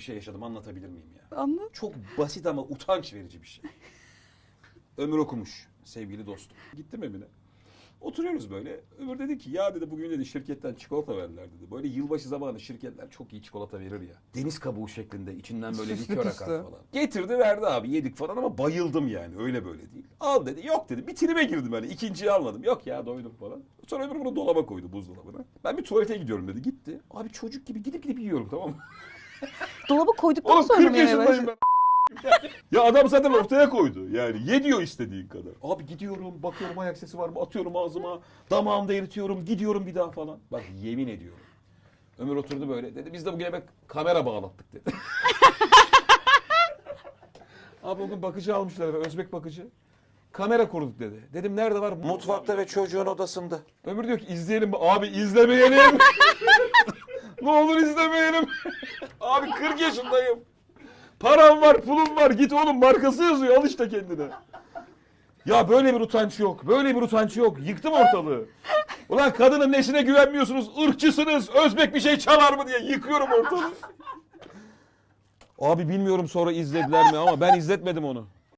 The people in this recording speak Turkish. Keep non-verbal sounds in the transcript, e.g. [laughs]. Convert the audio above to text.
bir şey yaşadım anlatabilir miyim ya? Anlat. Çok basit ama utanç verici bir şey. [laughs] Ömür okumuş sevgili dostum. Gittim evine. Oturuyoruz böyle. Ömür dedi ki ya dedi bugün dedi şirketten çikolata verdiler dedi. Böyle yılbaşı zamanı şirketler çok iyi çikolata verir ya. Deniz kabuğu şeklinde içinden böyle Süslü likör püslü. akar falan. Getirdi verdi abi yedik falan ama bayıldım yani öyle böyle değil. Al dedi yok dedi bitirime girdim yani ikinciyi almadım. Yok ya doydum falan. Sonra öbür bunu dolaba koydu buzdolabına. Ben bir tuvalete gidiyorum dedi gitti. Abi çocuk gibi gidip gidip yiyorum tamam mı? [laughs] Dolaba koyduktan Oğlum sonra 40 mı yemeye yaşındayım başladın? [laughs] ya adam zaten ortaya koydu. Yani ye diyor istediğin kadar. Abi gidiyorum bakıyorum ayak sesi var mı atıyorum ağzıma. Damağımda eritiyorum gidiyorum bir daha falan. Bak yemin ediyorum. Ömür oturdu böyle dedi biz de bugün eve kamera bağlattık dedi. [laughs] Abi bugün bakıcı almışlar eve Özbek bakıcı. Kamera kurduk dedi. Dedim nerede var? Mutfakta ve çocuğun odasında. Ömür diyor ki izleyelim mi? Abi izlemeyelim. [laughs] ne olur izlemeyelim. [laughs] Abi 40 yaşındayım. Param var, pulum var. Git oğlum markası yazıyor. Al işte kendine. Ya böyle bir utanç yok. Böyle bir utanç yok. Yıktım ortalığı. Ulan kadının nesine güvenmiyorsunuz? Irkçısınız. Özbek bir şey çalar mı diye yıkıyorum ortalığı. Abi bilmiyorum sonra izlediler mi ama ben izletmedim onu.